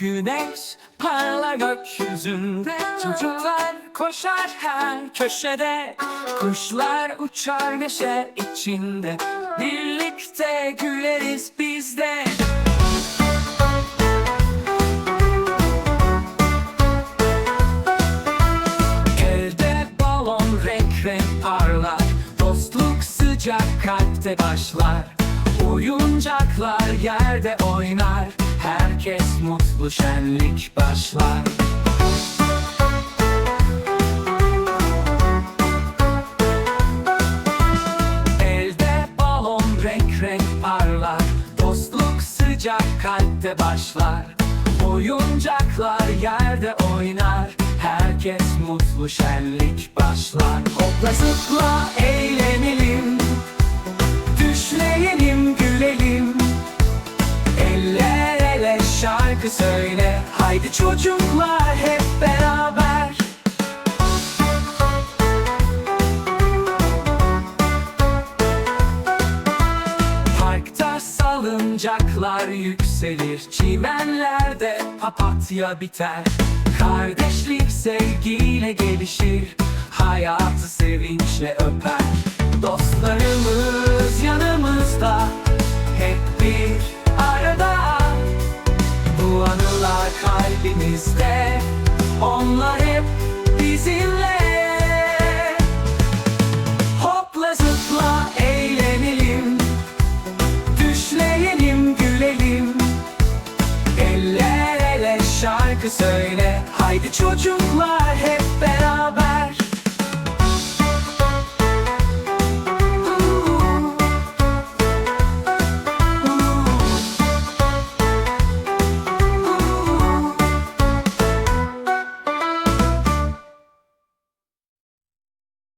Güneş parlar gökyüzünde. Çocuklar koşar her köşede. Kuşlar uçar neşe içinde. Birlikte güleriz biz de. Elde balon renk renk parlar. Dostluk sıcak kalpte başlar. Oyuncaklar yerde oynar Herkes mutlu şenlik başlar. Elde balon renk renk parlar. Dostluk sıcak kalpte başlar. Oyuncaklar yerde oynar. Herkes mutlu şenlik başlar. Hopla zıpla şarkı söyle. Haydi çocuklar hep beraber. Parkta salıncaklar yükselir. Çimenlerde papatya biter. Kardeşlik sevgiyle gelişir. Hayatı sevinçle öper. Dostlarımız şarkı söyle. Haydi çocuklar